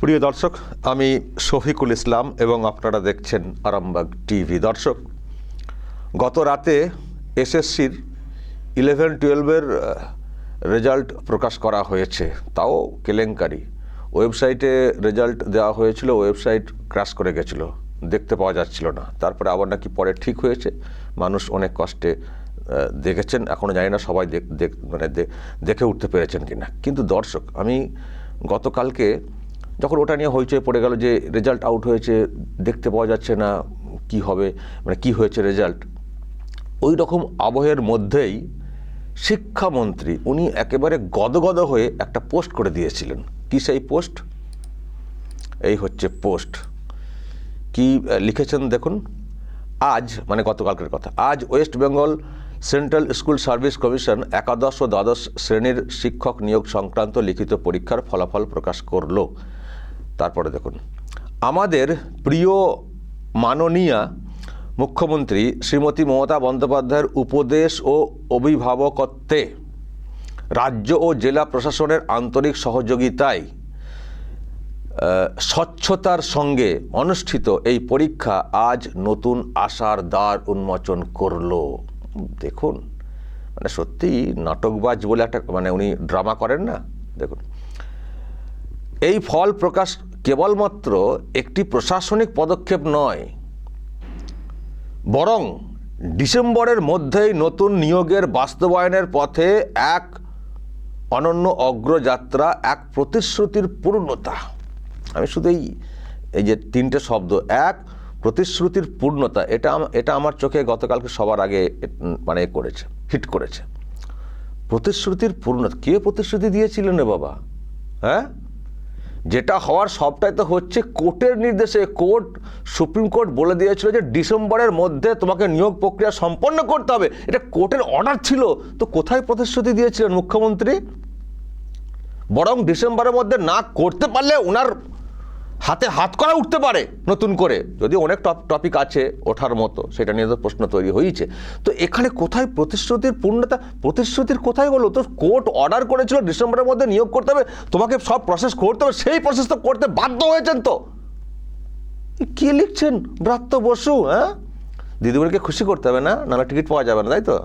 প্রিয় দর্শক, আমি শফিকুল ইসলাম এবং আপনারা দেখছেন আরামবাগ টিভি। দর্শক, গত রাতে এসএসসির ইলেভেন টুয়েলভের রেজাল্ট প্রকাশ করা হয়েছে। তাও কেলেঙ্কারি। ওয়েবসাইটে রেজাল্ট দেওয়া হয়েছিল, ওয়েবসাইট ক্র্যাশ করে গেছিল, দেখতে পাওয়া যাচ্ছিল না। তারপরে আবার নাকি পরে ঠিক হয়েছে। মানুষ অনেক কষ্টে দেখেছেন এখনও জানি না সবাই দেখ- মানে দেখে উঠতে পেরেছেন কি না কিন্তু দর্শক, আমি গতকালকে যখন ওটা নিয়ে হইচই পড়ে গেল যে রেজাল্ট আউট হয়েছে, দেখতে পাওয়া যাচ্ছে না কি হবে মানে কি হয়েছে রেজাল্ট ওই রকম আবহের মধ্যেই শিক্ষামন্ত্রী উনি একেবারে গদগদ হয়ে একটা পোস্ট করে দিয়েছিলেন। কি সেই পোস্ট এই হচ্ছে পোস্ট কি লিখেছেন দেখুন, আজ মানে গতকালকের কথা, আজ West Bengal central school service commission একাদশ ও দ্বাদশ শ্রেণির শিক্ষক নিয়োগ সংক্রান্ত লিখিত পরীক্ষার ফলাফল প্রকাশ করল। তারপরে দেখুন। আমাদের প্রিয় মাননীয়া মুখ্যমন্ত্রী শ্রীমতী মমতা বন্দ্যোপাধ্যায়ের উপদেশ ও অভিভাবকত্বে রাজ্য ও জেলা প্রশাসনের আন্তরিক সহযোগিতায় স্বচ্ছতার সঙ্গে অনুষ্ঠিত এই পরীক্ষা আজ নতুন আশার দ্বার উন্মোচন করল। দেখুন মানে সত্যি নাটকবাজ বলে একটা মানে উনি ড্রামা করেন না? দেখুন। এই ফল প্রকাশ কেবলমাত্র একটি প্রশাসনিক পদক্ষেপ নয়, বরং ডিসেম্বরের মধ্যেই নতুন নিয়োগের বাস্তবায়নের পথে এক অনন্য অগ্রযাত্রা, এক প্রতিশ্রুতির পূর্ণতা। আমি শুধু এই যে তিনটে শব্দ, এক প্রতিশ্রুতির পূর্ণতা, এটা এটা আমার চোখে গতকালকে সবার আগে মানে করেছে, হিট করেছে। প্রতিশ্রুতির পূর্ণতা, কে প্রতিশ্রুতি দিয়েছিলেন রে বাবা? হ্যাঁ? যেটা হওয়ার সবটাই তো হচ্ছে কোর্টের নির্দেশে। কোর্ট, সুপ্রিম কোর্ট বলে দিয়েছিল যে ডিসেম্বরের মধ্যে তোমাকে নিয়োগ প্রক্রিয়া সম্পন্ন করতে হবে। এটা কোর্টের অর্ডার ছিল। তো কোথায় প্রতিশ্রুতি দিয়েছিলেন মুখ্যমন্ত্রী? বরং ডিসেম্বরের মধ্যে না করতে পারলে ওনার হাতে হাত করা উঠতে পারে নতুন করে। যদি অনেক টপ, টপিক আছে ওঠার মতো, সেটা নিয়ে তো প্রশ্ন তৈরি হয়েছে। তো এখানে কোথায় প্রতিশ্রুতির পূর্ণতা, প্রতিশ্রুতির কোথায় হলো তো? কোর্ট অর্ডার করেছিল, ডিসেম্বরের মধ্যে নিয়োগ করতে হবে, তোমাকে সব প্রসেস করতে হবে, সেই প্রসেস তো করতে বাধ্য হয়েছেন তো। কে লিখছেন? ব্রাত্য বসু হ্যাঁ? দিদিমণিকে খুশি করতে হবে না? নাহলে টিকিট পাওয়া যাবে না, তাই তো?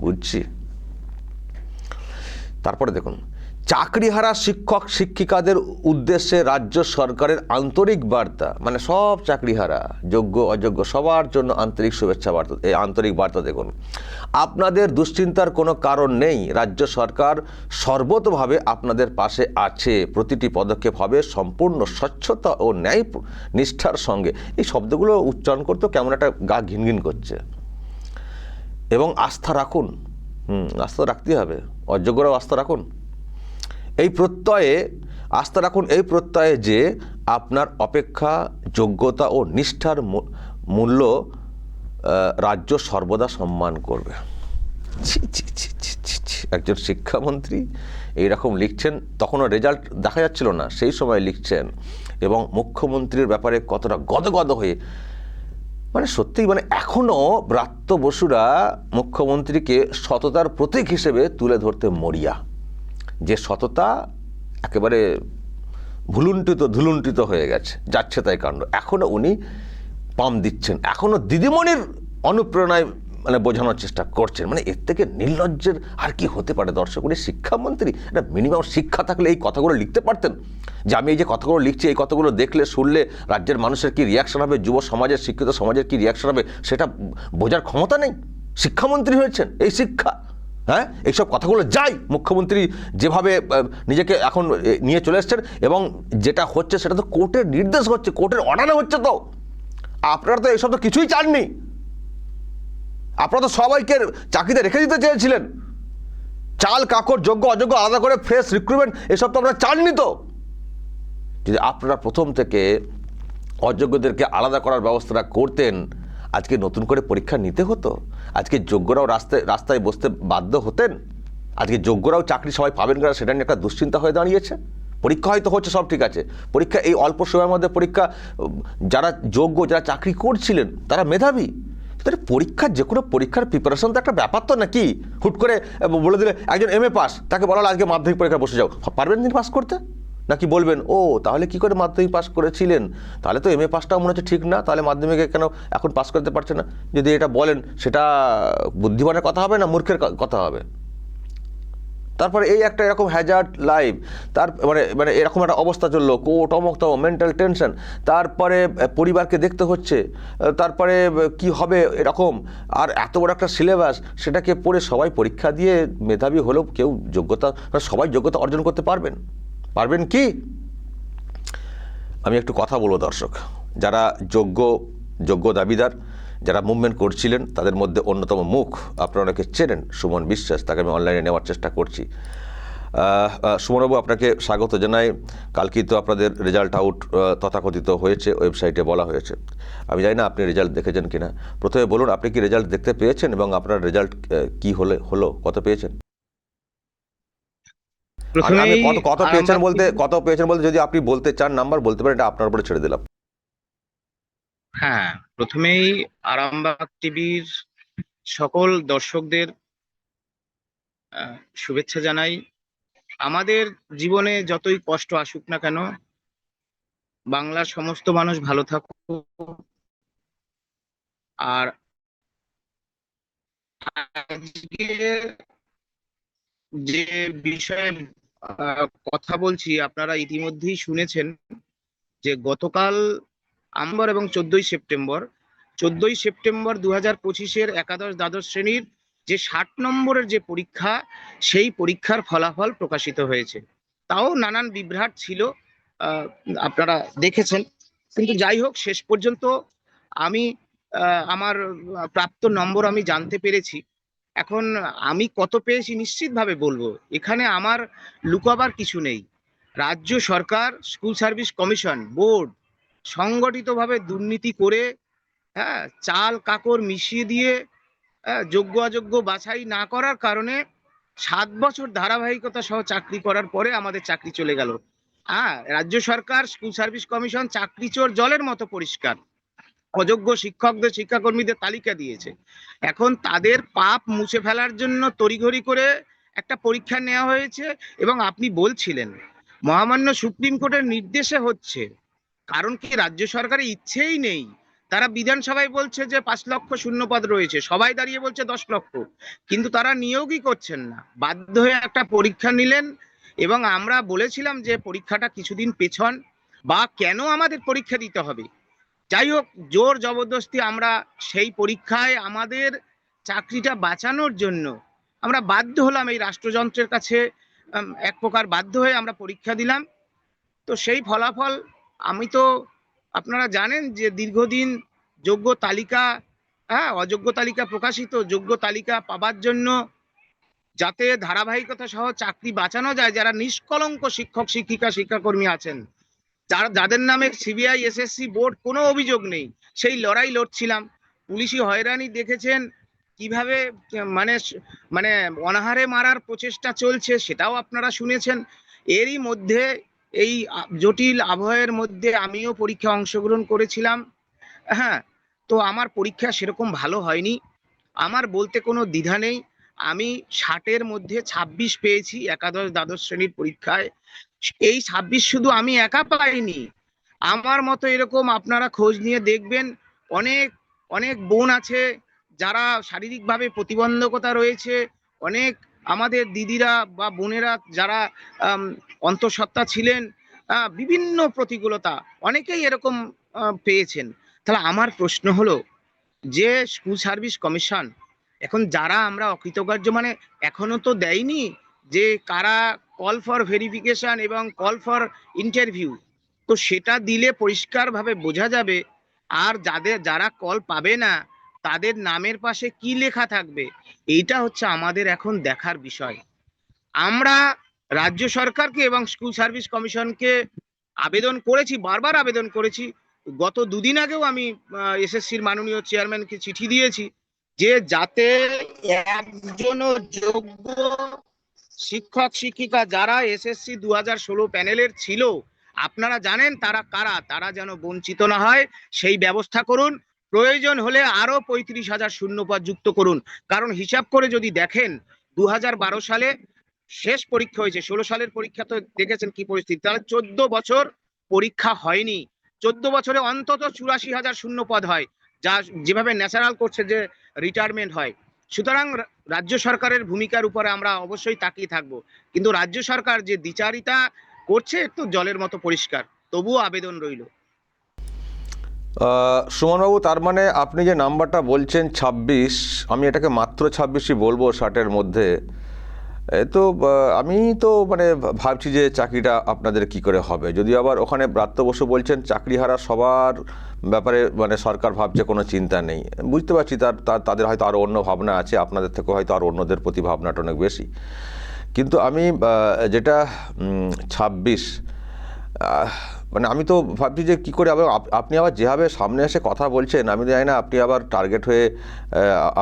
বুঝছি। তারপরে দেখুন চাকরিহারা শিক্ষক শিক্ষিকাদের উদ্দেশ্যে রাজ্য সরকারের আন্তরিক বার্তা মানে সব চাকরিহারা, যোগ্য, অযোগ্য, সবার জন্য আন্তরিক শুভেচ্ছা বার্তা, এই আন্তরিক বার্তা দেখুন। আপনাদের দুশ্চিন্তার কোনো কারণ নেই, রাজ্য সরকার সর্বতভাবে আপনাদের পাশে আছে। প্রতিটি পদক্ষেপ হবে সম্পূর্ণ স্বচ্ছতা ও ন্যায় নিষ্ঠার সঙ্গে। এই শব্দগুলো উচ্চারণ করতেও কেমন একটা গা ঘিনঘিন করছে। এবং আস্থা রাখুন, হুম, আস্থা রাখতেই হবে। অযোগ্যরাও আস্থা রাখুন। এই প্রত্যয়ে, আস্থা রাখুন, এই প্রত্যয়ে যে আপনার অপেক্ষা, যোগ্যতা ও নিষ্ঠার মূল্য রাজ্য সর্বদা সম্মান করবে। একজন শিক্ষামন্ত্রী এইরকম লিখছেন, তখনও রেজাল্ট দেখা যাচ্ছিল না, সেই সময় লিখছেন, এবং মুখ্যমন্ত্রীর ব্যাপারে কতটা গদগদ হয়ে মানে সত্যিই মানে এখনও ব্রাত্য বসুরা মুখ্যমন্ত্রীকে সততার প্রতীক হিসেবে তুলে ধরতে মরিয়া যে সততা একেবারে ভুলুন্টিত ধুলুন্টিত হয়ে গেছে, যাচ্ছে তাই কাণ্ড। এখনও উনি পাম দিচ্ছেন। এখনও দিদিমণির অনুপ্রেরণায় মানে বোঝানোর চেষ্টা করছেন। মানে এর থেকে নির্লজ্জের আর কি হতে পারে? দর্শক, উনি শিক্ষামন্ত্রী। একটা মিনিমাম শিক্ষা থাকলে এই কথাগুলো লিখতে পারতেন? যে আমি এই যে কথাগুলো লিখছি, এই কথাগুলো দেখলে, শুনলে রাজ্যের মানুষের কি রিয়াকশন হবে? যুব সমাজের, শিক্ষিত সমাজের কি রিয়াকশন হবে? সেটা বোঝার ক্ষমতা নেই। শিক্ষামন্ত্রী হয়েছেন। এই শিক্ষা হ্যাঁ? এইসব কথাগুলো যাই মুখ্যমন্ত্রী যেভাবে নিজেকে এখন নিয়ে চলে এসছেন এবং যেটা হচ্ছে সেটা তো কোর্টের নির্দেশ হচ্ছে, কোর্টের অর্ডারে হচ্ছে তো। আপনারা তো এইসব তো কিছুই চাননি। আপনারা তো সবাইকে চাকরিতে রেখে দিতে চেয়েছিলেন। চাল, কাকর, যোগ্য, অযোগ্য, আলাদা করে ফ্রেশ রিক্রুটমেন্ট এসব তো আপনারা চাননি তো। যদি আপনারা প্রথম থেকে অযোগ্যদেরকে আলাদা করার ব্যবস্থাটা করতেন আজকে নতুন করে পরীক্ষা নিতে হতো? আজকে যোগ্যরাও রাস্তায় রাস্তায় বসতে বাধ্য হতেন? আজকে যোগ্যরাও চাকরি সবাই পাবেন কিনা সেটা নিয়ে একটা দুশ্চিন্তা হয়ে দাঁড়িয়েছে? পরীক্ষা হয়তো হচ্ছে, সব ঠিক আছে। পরীক্ষা, এই অল্প সময়ের মধ্যে পরীক্ষা, যারা যোগ্য, যারা চাকরি করছিলেন, তারা মেধাবী। তাহলে পরীক্ষার যে কোনো পরীক্ষার প্রিপারেশন তো একটা ব্যাপার তো নাকি? হুট করে, বলে দিলে, একজন এম এ পাস তাকে বলা হলো আজকে মাধ্যমিক পরীক্ষা বসে যাও। পারবেন তিনি পাস করতে? নাকি বলবেন, ও, তাহলে কি করে মাধ্যমিক পাস করেছিলেন? তাহলে তো এম এ পাসটাও মনে হচ্ছে ঠিক না, তাহলে মাধ্যমিকে কেন এখন পাস করতে পারছে না? যদি এটা বলেন, সেটা বুদ্ধিমানের কথা হবে না মূর্খের কথা হবে? তারপরে এই একটা এরকম হ্যাজার্ড লাইফ তার মানে মানে এরকম একটা অবস্থা চলল, কোট, অমুক, তমক মেন্টাল টেনশন তারপরে পরিবারকে দেখতে হচ্ছে তারপরে কি হবে এরকম, আর এত বড় একটা সিলেবাস সেটাকে পড়ে সবাই পরীক্ষা দিয়ে মেধাবী হলেও কেউ যোগ্যতা, সবাই যোগ্যতা অর্জন করতে পারবেন? পারবেন কি? আমি একটু কথা বলব, দর্শক। যারা যোগ্য যোগ্য দাবিদার, যারা মুভমেন্ট করছিলেন, তাদের মধ্যে অন্যতম মুখ আপনারা অনেকে চেনেন, সুমন বিশ্বাস, তাকে আমি অনলাইনে নেওয়ার চেষ্টা করছি। সুমনবাবু, আপনাকে স্বাগত জানাই। কালকেই তো আপনাদের রেজাল্ট আউট তথাকথিত হয়েছে ওয়েবসাইটে বলা হয়েছে। আমি জানি না আপনি রেজাল্ট দেখেছেন কিনা। প্রথমে বলুন, আপনি কি রেজাল্ট দেখতে পেয়েছেন এবং আপনার রেজাল্ট কি হলে, হলো, কত পেয়েছেন? আমি- কত কত পেয়েছেন বলতে কত পেয়েছেন বলতে যদি আপনি বলতে চান নাম্বার বলতে পারেন এটা আপনার উপরে ছেড়ে দিলাম। হ্যাঁ প্রথমেই আরামবাগ টিভির সকল দর্শকদের শুভেচ্ছা জানাই। আমাদের জীবনে যতই কষ্ট আসুক না কেন বাংলার সমস্ত মানুষ ভালো থাকুক। আর আজকে যে বিষয়ে কথা বলছি, আপনারা ইতিমধ্যেই শুনেছেন যে গতকাল আমবার এবং চোদ্দই সেপ্টেম্বর চোদ্দই সেপ্টেম্বর দু হাজার পঁচিশের একাদশ দ্বাদশ শ্রেণির যে ষাট নম্বরের যে পরীক্ষা, সেই পরীক্ষার ফলাফল প্রকাশিত হয়েছে। তাও নানান বিভ্রাট ছিল আপনারা দেখেছেন। কিন্তু যাই হোক, শেষ পর্যন্ত আমি আমার প্রাপ্ত নম্বর আমি জানতে পেরেছি। এখন আমি কত পেয়েছি নিশ্চিতভাবে বলব। এখানে আমার লুকাবার কিছু নেই। রাজ্য সরকার স্কুল সার্ভিস কমিশন বোর্ড সংগঠিতভাবে দুর্নীতি করে হ্যাঁ চাল কাকর মিশিয়ে দিয়ে হ্যাঁ, যোগ্য অযোগ্য বাছাই না করার কারণে সাত বছর ধারাবাহিকতা সহ চাকরি করার পরে আমাদের চাকরি চলে গেল। হ্যাঁ রাজ্য সরকার স্কুল সার্ভিস কমিশন চাকরি চোর জলের মতো পরিষ্কার। অযোগ্য শিক্ষকদের শিক্ষাকর্মীদের তালিকা দিয়েছে। এখন তাদের পাপ মুছে ফেলার জন্য তড়িঘড়ি করে একটা পরীক্ষা নেওয়া হয়েছে এবং আপনি বলছিলেন, মহামান্য সুপ্রিম কোর্টের নির্দেশে হচ্ছে। কারণ কি রাজ্য সরকারের ইচ্ছেই নেই। তারা বিধানসভায় বলছে যে পাঁচ লক্ষ শূন্যপদ রয়েছে, সবাই দাঁড়িয়ে বলছে দশ লক্ষ। কিন্তু তারা নিয়োগই করছেন না। বাধ্য হয়ে একটা পরীক্ষা নিলেন এবং আমরা বলেছিলাম যে পরীক্ষাটা কিছুদিন পেছন বা কেন আমাদের পরীক্ষা দিতে হবে। যাই হোক জোর জবরদস্তি আমরা সেই পরীক্ষায় আমাদের চাকরিটা বাঁচানোর জন্য আমরা বাধ্য হলাম এই রাষ্ট্রযন্ত্রের কাছে এক প্রকার বাধ্য হয়ে আমরা পরীক্ষা দিলাম। তো সেই ফলাফল আমি তো, আপনারা জানেন যে দীর্ঘদিন যোগ্য তালিকা হ্যাঁ অযোগ্য তালিকা প্রকাশিত, যোগ্য তালিকা পাবার জন্য যাতে ধারাবাহিকতা সহ চাকরি বাঁচানো যায়, যারা নিষ্কলঙ্ক শিক্ষক, শিক্ষিকা, শিক্ষাকর্মী আছেন। যারা, যাদের নামে সিবিআই এসএসসি বোর্ড কোনো অভিযোগ নেই, সেই লড়াই লড়ছিলাম। পুলিশি হয়রানি দেখেছেন, কীভাবে মানে মানে অনাহারে মারার প্রচেষ্টা চলছে সেটাও আপনারা শুনেছেন। এরই মধ্যে এই জটিল আবহাওয়ার মধ্যে আমিও পরীক্ষা অংশগ্রহণ করেছিলাম। হ্যাঁ তো আমার পরীক্ষা সেরকম ভালো হয়নি। আমার বলতে কোনো দ্বিধা নেই। আমি ষাটের মধ্যে ছাব্বিশ পেয়েছি একাদশ, দ্বাদশ শ্রেণির পরীক্ষায়। এই ছাব্বিশ শুধু আমি একা পাইনি। আমার মতো এরকম আপনারা খোঁজ নিয়ে দেখবেন, অনেক অনেক বোন আছে যারা শারীরিকভাবে প্রতিবন্ধকতা রয়েছে, অনেক আমাদের দিদিরা বা বোনেরা যারা অন্তঃসত্ত্বা ছিলেন বিভিন্ন প্রতিকূলতা, অনেকেই এরকম পেয়েছেন। তাহলে আমার প্রশ্ন হলো যে স্কুল সার্ভিস কমিশন, এখন যারা আমরা অকৃতকার্য মানে এখনও তো দেয়নি যে কারা কল ফর ভেরিফিকেশন এবং কল ফর ইন্টারভিউ তো সেটা দিলে পরিষ্কারভাবে বোঝা যাবে, আর যাদের, যারা কল পাবে না, তাদের নামের পাশে কি লেখা থাকবে? এইটা হচ্ছে আমাদের এখন দেখার বিষয়। আমরা রাজ্য সরকারকে এবং স্কুল সার্ভিস কমিশনকে আবেদন করেছি, বারবার আবেদন করেছি। গত দুদিন আগেও আমি এসএসসির মাননীয় চেয়ারম্যানকে চিঠি দিয়েছি যে যাতে একজনও যোগ্য শিক্ষক, শিক্ষিকা যারা এসএসসি দু হাজার ষোলো প্যানেলের ছিল, আপনারা জানেন তারা কারা? তারা যেন বঞ্চিত না হয়, সেই ব্যবস্থা করুন। প্রয়োজন হলে আরও পঁয়ত্রিশ হাজার শূন্যপদ যুক্ত করুন। কারণ হিসাব করে যদি দেখেন দু হাজার বারো সালে শেষ পরীক্ষা হয়েছে, ষোলো সালের পরীক্ষা তো দেখেছেন কি পরিস্থিতি। তাহলে চোদ্দ বছর পরীক্ষা হয়নি। চোদ্দ বছরে অন্তত চুরাশি হাজার শূন্য পদ হয়, যা যেভাবে ন্যাচারাল করছে যে রিটায়ারমেন্ট হয়। সুতরাং রাজ্য সরকারের ভূমিকার উপরে আমরা অবশ্যই তাকিয়ে থাকব। কিন্তু রাজ্য সরকার যে দ্বিচারিতা করছে, একটু জলের মতো পরিষ্কার। তবুও আবেদন রইল। সুমনবাবু, তার মানে আপনি যে নাম্বারটা বলছেন ছাব্বিশ, আমি এটাকে মাত্র ছাব্বিশই বলব ষাটের মধ্যে। তো আমি তো মানে ভাবছি যে চাকরিটা আপনাদের কি করে হবে? যদি আবার ওখানে ব্রাত্য বসু বলছেন চাকরি হারা সবার ব্যাপারে মানে সরকার ভাবছে, কোনো চিন্তা নেই। বুঝতে পারছি তার তাদের হয়তো আরও অন্য ভাবনা আছে, আপনাদের থেকে হয়তো আর অন্যদের প্রতি ভাবনাটা অনেক বেশি। কিন্তু আমি যেটা ছাব্বিশ মানে আমি তো ভাবছি যে কী করে আবার আপনি আবার যেভাবে সামনে এসে কথা বলছেন আমি জানি না আপনি আবার টার্গেট হয়ে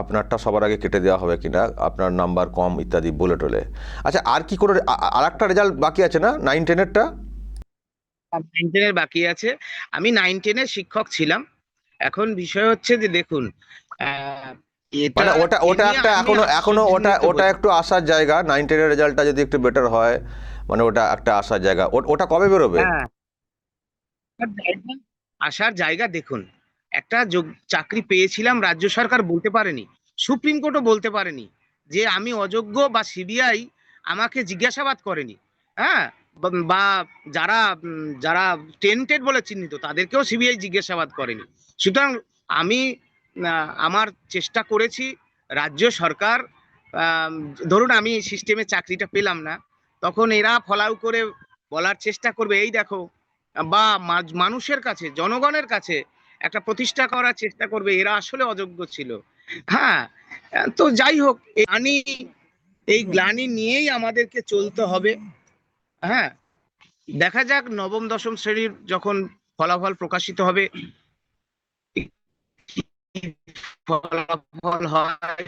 আপনারটা সবার আগে কেটে দেওয়া হবে কিনা আপনার নাম্বার কম ইত্যাদি বলে টলে আচ্ছা আর কি করে আর একটা রেজাল্ট বাকি আছে না? নাইন টেনেরটা নাইন টেনের বাকি আছে। আমি নাইন টেনের শিক্ষক ছিলাম। এখন বিষয় হচ্ছে যে দেখুন মানে ওটা ওটা একটা এখনও এখনও ওটা ওটা একটু আসার জায়গা। নাইন টেনের রেজাল্টটা যদি একটু বেটার হয় মানে ওটা একটা আসার জায়গা। ওটা কবে বেরোবে? হ্যাঁ। আসার জায়গা- দেখুন। একটা চাকরি পেয়েছিলাম, রাজ্য সরকার বলতে পারেনি, সুপ্রিম কোর্টও বলতে পারেনি যে আমি অযোগ্য বা সিবিআই আমাকে জিজ্ঞাসাবাদ করেনি। হ্যাঁ? বা- বা যারা যারা টেন্টেড বলে চিহ্নিত, তাদেরকেও সিবিআই জিজ্ঞাসাবাদ করেনি। সুতরাং আমি আমার চেষ্টা করেছি, রাজ্য সরকার ধরুন আমি সিস্টেমে চাকরিটা পেলাম না, তখন এরা ফলাও করে বলার চেষ্টা করবে, এই দেখো বা মানুষের কাছে জনগণের কাছে একটা প্রতিষ্ঠা করার চেষ্টা করবে এরা আসলে অযোগ্য ছিল। হ্যাঁ তো যাই হোক গ্লানি এই গ্লানি নিয়েই আমাদেরকে চলতে হবে। হ্যাঁ দেখা যাক নবম দশম শ্রেণির যখন ফলাফল প্রকাশিত হবে ফলাফল হয়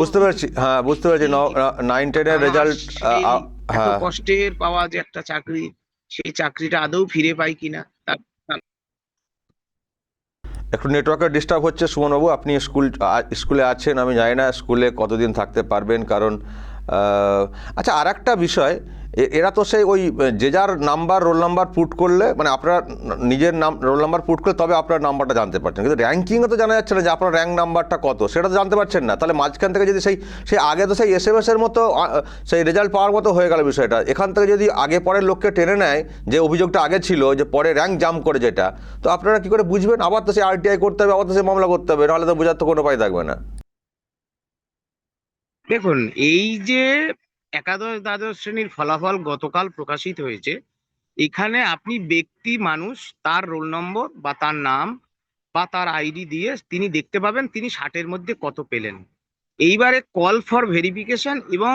বুঝতে পারছি। হ্যাঁ বুঝতে পারছি। নাইন টেনের রেজাল্ট হ্যাঁ। কষ্টের পাওয়া যে একটা চাকরি। সেই চাকরিটা আদৌ ফিরে পাই কিনা, তার একটু নেটওয়ার্কের ডিস্টার্ব হচ্ছে সুমনবাবু, আপনি স্কুল স্কুলে আছেন, আমি জানি না স্কুলে কতদিন থাকতে পারবেন, কারণ আচ্ছা আর একটা বিষয় এরা তো সেই ওই যে যার নাম্বার, রোল নাম্বার পুট করলে মানে আপনার নিজের নাম, রোল নাম্বার পুট করলে তবে আপনার নাম্বারটা জানতে পারছেন। কিন্তু র্যাঙ্কিংয়ে তো জানা যাচ্ছে না যে আপনার র্যাঙ্ক নাম্বারটা কত। সেটা তো জানতে পারছেন না। তাহলে মাঝখান থেকে যদি সেই সেই আগে তো সেই এস এম এর মতো সেই রেজাল্ট পাওয়ার মতো হয়ে গেল বিষয়টা। এখান থেকে যদি আগে পরের লোককে টেনে নেয় যে অভিযোগটা আগে ছিল, যে পরে র্যাঙ্ক জাম্প করে যেটা, তো আপনারা কি করে বুঝবেন? আবার তো সেই আরটিআই করতে হবে, আবার তো সেই মামলা করতে হবে, নাহলে তো বোঝার তো কোনো উপায় থাকবে না। দেখুন, এই যে একাদশ দ্বাদশ শ্রেণির ফলাফল গতকাল প্রকাশিত হয়েছে। এখানে আপনি ব্যক্তি, মানুষ, তার রোল নম্বর বা তার নাম বা তার আইডি দিয়ে তিনি দেখতে পাবেন তিনি ষাটের মধ্যে কত পেলেন। এইবারে কল ফর ভেরিফিকেশন এবং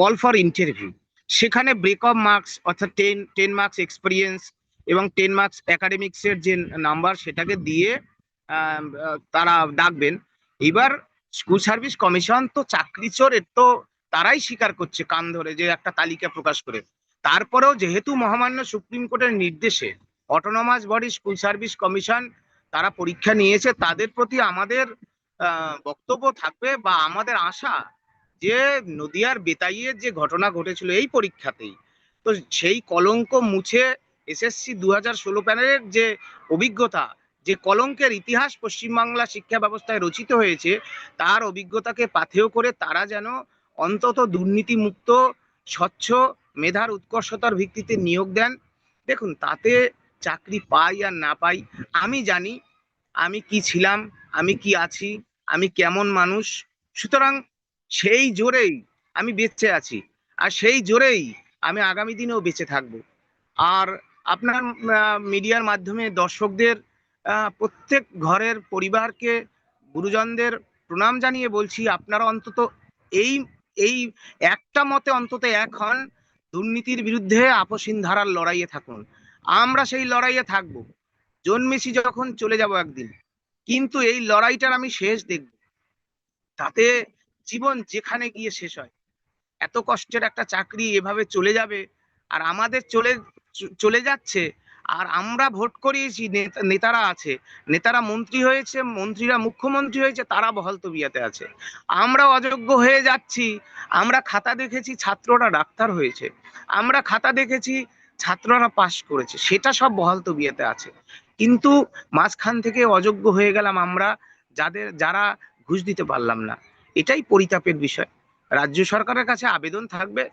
কল ফর ইন্টারভিউ সেখানে ব্রেকআপ মার্কস অর্থাৎ টেন টেন মার্কস এক্সপিরিয়েন্স এবং টেন মার্কস একাডেমিক্সের যে নাম্বার সেটাকে দিয়ে তারা ডাকবেন। এবার স্কুল সার্ভিস কমিশন তো চাকরি চোর এর তো তারাই স্বীকার করছে কান ধরে যে একটা তালিকা প্রকাশ করে। তারপরেও যেহেতু মহামান্য সুপ্রিম কোর্টের নির্দেশে autonomous body school service commission তারা পরীক্ষা নিয়েছে, তাদের প্রতি আমাদের বক্তব্য থাকবে বা আমাদের আশা যে নদিয়ার বেতাইয়ের যে ঘটনা ঘটেছিল এই পরীক্ষাতেই, তো সেই কলঙ্ক মুছে এসএসসি দু হাজার ষোলো প্যানেলের যে অভিজ্ঞতা যে কলঙ্কের ইতিহাস পশ্চিমবাংলা শিক্ষা ব্যবস্থায় রচিত হয়েছে, তার অভিজ্ঞতাকে পাথেয় করে তারা যেন অন্তত দুর্নীতিমুক্ত, স্বচ্ছ, মেধার উৎকর্ষতার ভিত্তিতে নিয়োগ দেন। দেখুন, তাতে চাকরি পাই আর না পাই, আমি জানি আমি কি ছিলাম, আমি কি আছি, আমি কেমন মানুষ। সুতরাং সেই জোরেই আমি বেঁচে আছি আর সেই জোরেই আমি আগামী দিনেও বেঁচে থাকব। আর আপনার মিডিয়ার মাধ্যমে দর্শকদের প্রত্যেক ঘরের পরিবারকে গুরুজনদের প্রণাম জানিয়ে বলছি, আপনারা অন্তত এই এই একটা মতে অন্তত এক হন, দুর্নীতির বিরুদ্ধে আপসীন ধারার লড়াইয়ে থাকুন। আমরা সেই লড়াইয়ে থাকব। জন্মেছি যখন চলে যাব একদিন। কিন্তু এই লড়াইটার আমি শেষ দেখব। তাতে জীবন যেখানে গিয়ে শেষ হয়। এত কষ্টের একটা চাকরি এভাবে চলে যাবে, আর আমাদের চলে চলে যাচ্ছে আর আমরা ভোট করিয়েছি, নেতা- নেতারা আছে, নেতারা মন্ত্রী হয়েছে, মন্ত্রীরা মুখ্যমন্ত্রী হয়েছে, তারা বহাল তবিয়াতে আছে। আমরা অযোগ্য হয়ে যাচ্ছি, আমরা খাতা দেখেছি ছাত্ররা ডাক্তার হয়েছে, আমরা খাতা দেখেছি ছাত্ররা পাশ করেছে, সেটা সব বহাল তবিয়াতে আছে। কিন্তু মাঝখান থেকে অযোগ্য হয়ে গেলাম আমরা, যাদের, যারা ঘুষ দিতে পারলাম না। এটাই পরিতাপের বিষয়। রাজ্য সরকারের কাছে আবেদন থাকবে,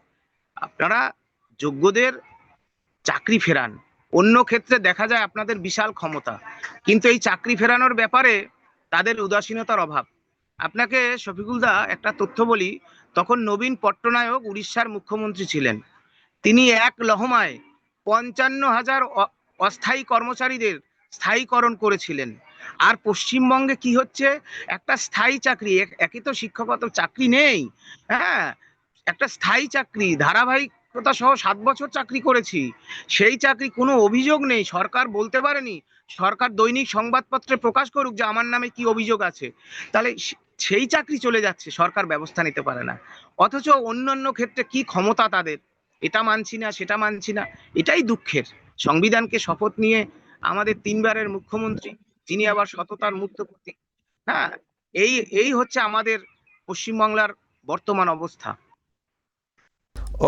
আপনারা যোগ্যদের চাকরি ফেরান। অন্য ক্ষেত্রে দেখা যায় আপনাদের বিশাল ক্ষমতা। কিন্তু এই চাকরি ফেরানোর ব্যাপারে তাদের উদাসীনতার অভাব। আপনাকে শফিকুলদা একটা তথ্য বলি, তখন নবীন পট্টনায়ক উড়িষ্যার মুখ্যমন্ত্রী ছিলেন। তিনি এক লহমায় পঞ্চান্ন হাজার অস্থায়ী কর্মচারীদের স্থায়ীকরণ করেছিলেন। আর পশ্চিমবঙ্গে কি হচ্ছে? একটা স্থায়ী চাকরি, এক- একই তো শিক্ষকত চাকরি নেই। হ্যাঁ একটা স্থায়ী চাকরি ধারাবাহিকতা সহ সাত বছর চাকরি করেছি। সেই চাকরি কোনো অভিযোগ নেই, সরকার বলতে পারেনি। সরকার দৈনিক সংবাদপত্রে প্রকাশ করুক যে আমার নামে কি অভিযোগ আছে। তাহলে সেই চাকরি চলে যাচ্ছে, সরকার ব্যবস্থা নিতে পারে না। অথচ অন্যান্য ক্ষেত্রে কি ক্ষমতা তাদের? এটা মানছি না, সেটা মানছি না, এটাই দুঃখের। সংবিধানকে শপথ নিয়ে আমাদের তিনবারের মুখ্যমন্ত্রী যিনি আবার সততার মুক্ত প্রতীক হ্যাঁ এই এই হচ্ছে আমাদের পশ্চিমবাংলার বর্তমান অবস্থা।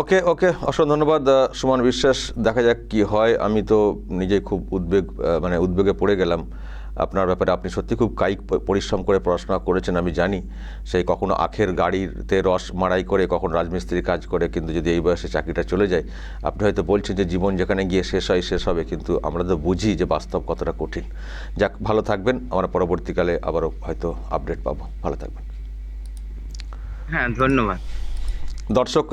ওকে ওকে অসংখ্য ধন্যবাদ সুমন বিশ্বাস। দেখা যাক কি হয়। আমি তো নিজেই খুব উদ্বেগ মানে উদ্বেগে পড়ে গেলাম। আপনার ব্যাপারে আপনি সত্যি খুব কায়িক পরিশ্রম করে পড়াশোনা করেছেন আমি জানি। সেই কখনো আখের গাড়িতে রস মাড়াই করে কখনো রাজমিস্ত্রির কাজ করে কিন্তু যদি এই বয়সে চাকরিটা চলে যায় আপনি হয়তো বলছেন যে জীবন যেখানে গিয়ে শেষ হয় শেষ হবে কিন্তু আমরা তো বুঝি যে বাস্তব কতটা কঠিন। যাক ভালো থাকবেন। আমরা পরবর্তীকালে আবারও হয়তো আপডেট পাবো। ভালো থাকবেন। হ্যাঁ ধন্যবাদ। দর্শক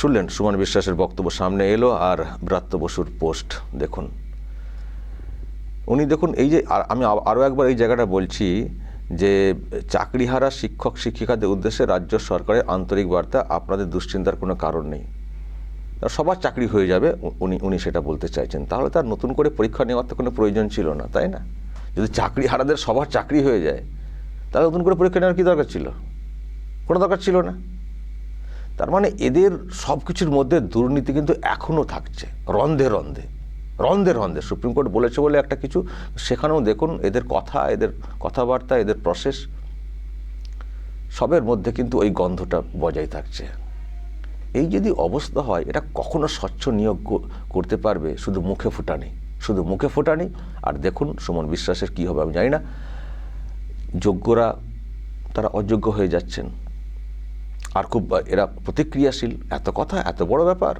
শুনলেন সুমন বিশ্বাসের বক্তব্য সামনে এলো আর ব্রাত্য বসুর পোস্ট, দেখুন। উনি দেখুন, এই যে আমি আরও একবার এই জায়গাটা বলছি যে চাকরিহারা শিক্ষক শিক্ষিকাদের উদ্দেশ্যে রাজ্য সরকারের আন্তরিক বার্তা, আপনাদের দুশ্চিন্তার কোনো কারণ নেই। সবার চাকরি হয়ে যাবে উনি উনি সেটা বলতে চাইছেন। তাহলে তার নতুন করে পরীক্ষা নেওয়ার তো কোনো প্রয়োজন ছিল না, তাই না? যদি চাকরি হারাদের সবার চাকরি হয়ে যায়, তাহলে নতুন করে পরীক্ষা নেওয়ার কী দরকার ছিল? কোনো দরকার ছিল না। তার মানে এদের সব কিছুর মধ্যে দুর্নীতি কিন্তু এখনও থাকছে, রন্ধে রন্ধে রন্ধে রন্ধে। সুপ্রিম কোর্ট বলেছে বলে একটা কিছু, সেখানেও দেখুন এদের কথা, এদের কথাবার্তা, এদের প্রসেস সবের মধ্যে কিন্তু ওই গন্ধটা বজায় থাকছে। এই যদি অবস্থা হয়, এটা কখনো স্বচ্ছ নিয়োগ করতে পারবে শুধু মুখে ফোটানি, শুধু মুখে ফোটানি। আর দেখুন সুমন বিশ্বাসের কী হবে আমি জানি না। যোগ্যরা, তারা অযোগ্য হয়ে যাচ্ছেন। আর খুব, এরা প্রতিক্রিয়াশীল। এত কথা, এত বড় ব্যাপার।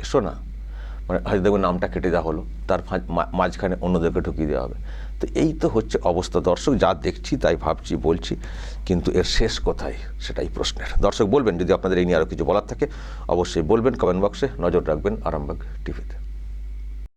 এসো না। মানে হয়তো দেখবেন নামটা কেটে দেওয়া হলো, তার মাঝখানে অন্যদেরকে ঢুকিয়ে দেওয়া হবে। তো এই তো হচ্ছে অবস্থা। দর্শক যা দেখছি তাই ভাবছি, বলছি, কিন্তু এর শেষ কোথায়? সেটাই প্রশ্নের। দর্শক বলবেন, যদি আপনাদের এই নিয়ে আরও কিছু বলার থাকে, অবশ্যই বলবেন কমেন্ট বক্সে নজর রাখবেন আরামবাগ টিভিতে।